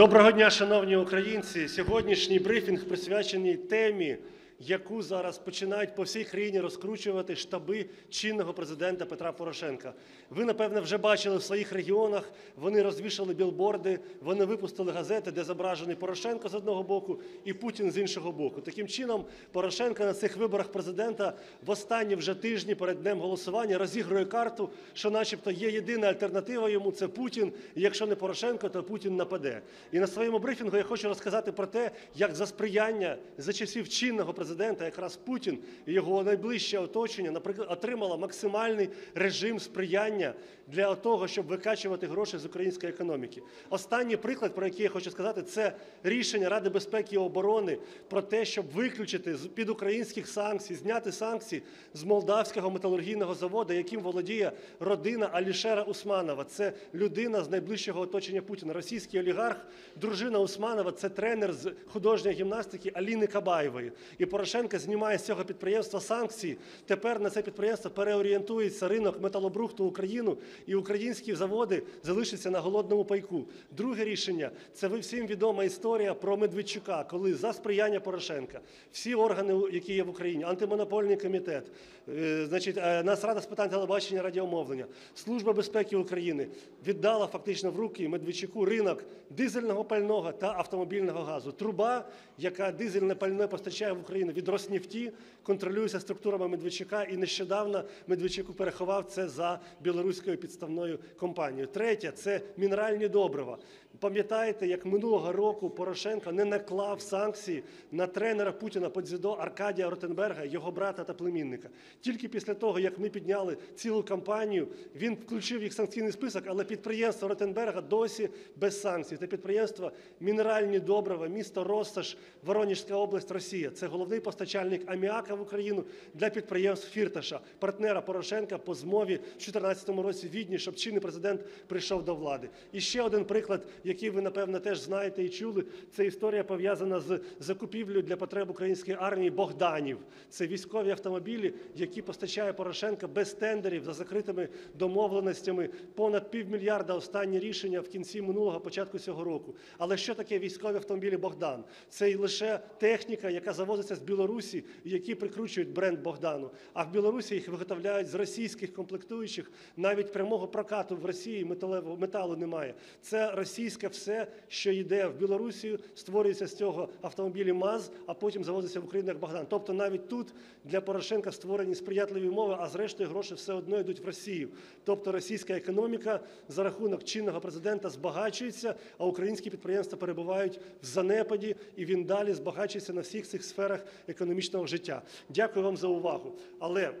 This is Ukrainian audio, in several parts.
Доброго дня, шановні українці. Сьогоднішній брифінг присвячений темі, яку зараз починають по всій країні розкручувати штаби чинного президента Петра Порошенка. Ви, напевне, вже бачили в своїх регіонах. Вони розвішали білборди, вони випустили газети, де зображений Порошенко з одного боку і Путін з іншого боку. Таким чином, Порошенко на цих виборах президента в останні вже тижні перед днем голосування розігрує карту, що, начебто, є єдина альтернатива йому це Путін. І якщо не Порошенко, то Путін нападе. І на своєму брифінгу я хочу розказати про те, як за сприяння за часів чинного президента, якраз Путін і його найближче оточення, наприклад, отримало максимальний режим сприяння для того, щоб викачувати гроші з української економіки. Останній приклад, про який я хочу сказати, це рішення Ради безпеки і оборони про те, щоб виключити з під українських санкцій, зняти санкції з молдавського металургійного заводу, яким володіє родина Алішера Усманова. Це людина з найближчого оточення Путіна, російський олігарх. Дружина Усманова це тренер з художньої гімнастики Аліни Кабаєвої. І Порошенко знімає з цього підприємства санкції. Тепер на це підприємство переорієнтується ринок металобрухту Україну, і українські заводи залишаться на голодному пайку. Друге рішення це ви всім відома історія про Медведчука, коли за сприяння Порошенка всі органи, які є в Україні, антимонопольний комітет, е, значить, е, Нацрада з питань телебачення радіомовлення, Служба безпеки України віддала фактично в руки Медведчуку ринок дизельного пального та автомобільного газу. Труба, яка дизельне пальне постачає в Україну від Роснефті, контролюється структурами Медведчука, і нещодавно Медведчук переховав це за білоруською підставною компанією. Третє це мінеральні добрива. Пам'ятаєте, як минулого року Порошенко не наклав санкції на тренера Путіна по дзюдо Аркадія Ротенберга, його брата та племінника. Тільки після того, як ми підняли цілу кампанію, він включив їх в санкційний список, але підприємство Ротенберга досі без санкцій. Це підприємство Мінеральні добрива, місто Россаш, Воронежська область, Росія. Це головний постачальник аміака в Україну для підприємств Фірташа, партнера Порошенка по змові в 2014 році в Відні, щоб чинний президент прийшов до влади. І ще один приклад, який ви напевно теж знаєте і чули. Це історія пов'язана з закупівлею для потреб української армії Богданів. Це військові автомобілі, які постачає Порошенко без тендерів за закритими домовленостями. Понад півмільярда останні рішення в кінці минулого, початку цього року. Але що таке військові автомобілі Богдан? Це й лише техніка, яка завозиться з Білорусі, і які прикручують бренд Богдану. А в Білорусі їх виготовляють з російських комплектуючих. Навіть прямого прокату в Росії металевого металу немає. Це російське все, що йде в Білорусію, створюється з цього автомобілі МАЗ, а потім завозиться в Україну як Богдан. Тобто навіть тут для Порошенка створені сприятливі умови, а зрештою гроші все одно йдуть в Росію. Тобто російська економіка за рахунок чинного президента збагачується, а українські підприємства перебувають в занепаді, і він далі збагачується на всіх цих сферах економічного життя. Дякую вам за увагу. Але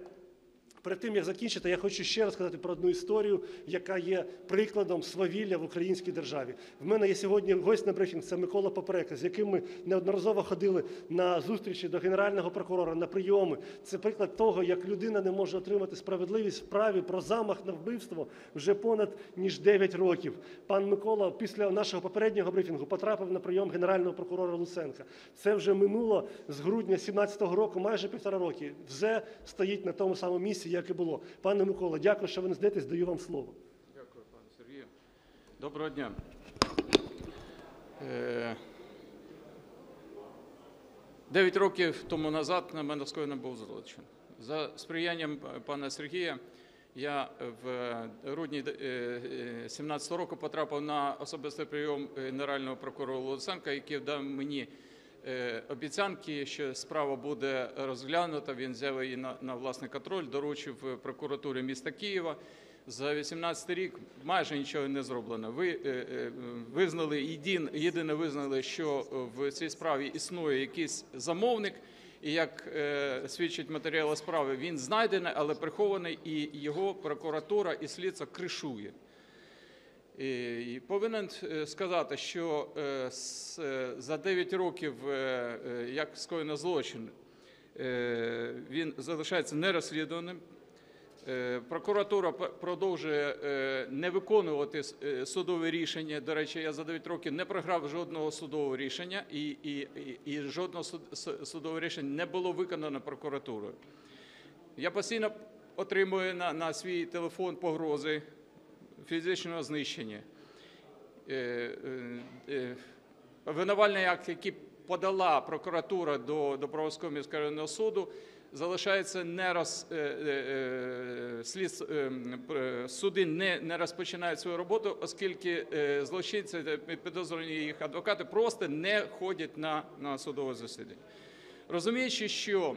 Перед тим як закінчити, я хочу ще розказати про одну історію, яка є прикладом свавілля в українській державі. В мене є сьогодні гость на брифінг, це Микола Поперека, з яким ми неодноразово ходили на зустрічі до генерального прокурора на прийоми. Це приклад того, як людина не може отримати справедливість в справі про замах на вбивство вже понад ніж 9 років. Пан Микола після нашого попереднього брифінгу потрапив на прийом генерального прокурора Луценка. Це вже минуло з грудня 2017 року, майже півтора роки. Вже стоїть на тому самому місці, як і було. Пане Микола, дякую, що ви не здетесь, даю вам слово. Дякую, пане Сергію. Доброго дня. Е, Дев'ять років тому назад на мене скоєно був злочин. За сприянням е, пана Сергія я в грудні 2017 року потрапив на особистий прийом генерального прокурора Луценка, який дав мені е, обіцянки, що справа буде розглянута. Він взяв її на, на власний контроль, доручив е, прокуратурі міста Києва. За 18 рік майже нічого не зроблено. Ви е, е, визнали єдин, єдине визнали, що в цій справі існує якийсь замовник, і як е, свідчить матеріали справи, він знайдений, але прихований, і його прокуратура і слідство кришує. І повинен е, сказати, що е, е, за 9 років, як скоєно злочин, він залишається нерозслідуваним. Прокуратура продовжує не виконувати судові рішення. До речі, я за 9 років не програв жодного судового рішення, і, і, і, жодного суд- судового рішення не було виконано прокуратурою. Я постійно отримую на, на свій телефон погрози фізичного знищення. е, е, е, обвинувальний акт, який подала прокуратура до, до Броварського міського суду, залишається не роз, слід, суди не, розпочинають свою роботу, оскільки злочинці та підозрювані їх адвокати просто не ходять на, на судове засідання. Розуміючи, що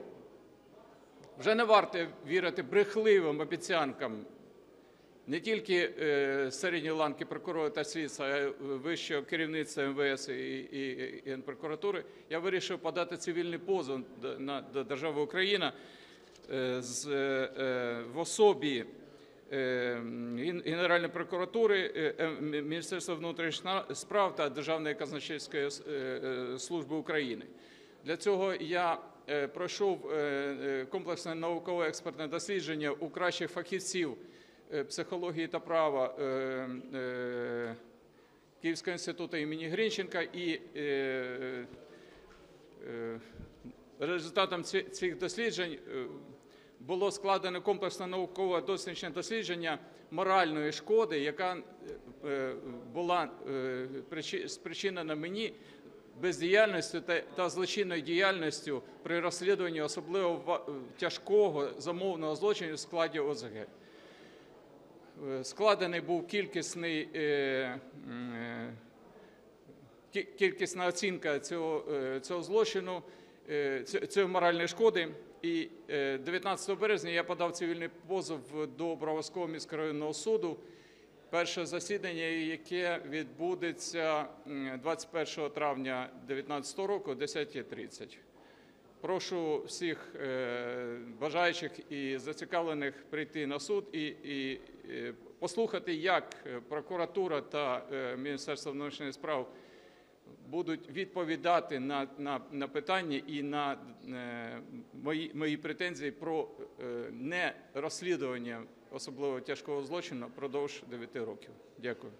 вже не варто вірити брехливим обіцянкам не тільки е, середньої ланки прокурора та слідства, а й вищого керівництва МВС і, і, Генпрокуратури, я вирішив подати цивільний позов на, до держави Україна е, е, е, в особі е, Генеральної прокуратури, е, е, Мі- Міністерства внутрішніх справ та Державної казначейської е, е, служби України. Для цього я е, пройшов е, е, комплексне наукове експертне дослідження у кращих фахівців е, психології та права е, е, Київського інституту імені Грінченка і е, е, результатом цих досліджень е, було складено комплексне наукове дослідження дослідження моральної шкоди, яка е, була е, спричинена мені бездіяльністю та злочинною діяльністю при розслідуванні особливо тяжкого замовного злочину в складі ОЗГ. Е, Складений був кількісний е, е, кі- кількісна оцінка цього, цього злочину, цієї моральної шкоди. І е, 19 березня я подав цивільний позов до Броварського міськрайонного суду. Перше засідання, яке відбудеться 21 травня 2019 року о 10.30. Прошу всіх бажаючих і зацікавлених прийти на суд і, і послухати, як е, прокуратура та е, Міністерство внутрішніх справ будуть відповідати на, на, на питання і на е, мої, мої претензії про е, не розслідування особливо тяжкого злочину впродовж 9 років. Дякую.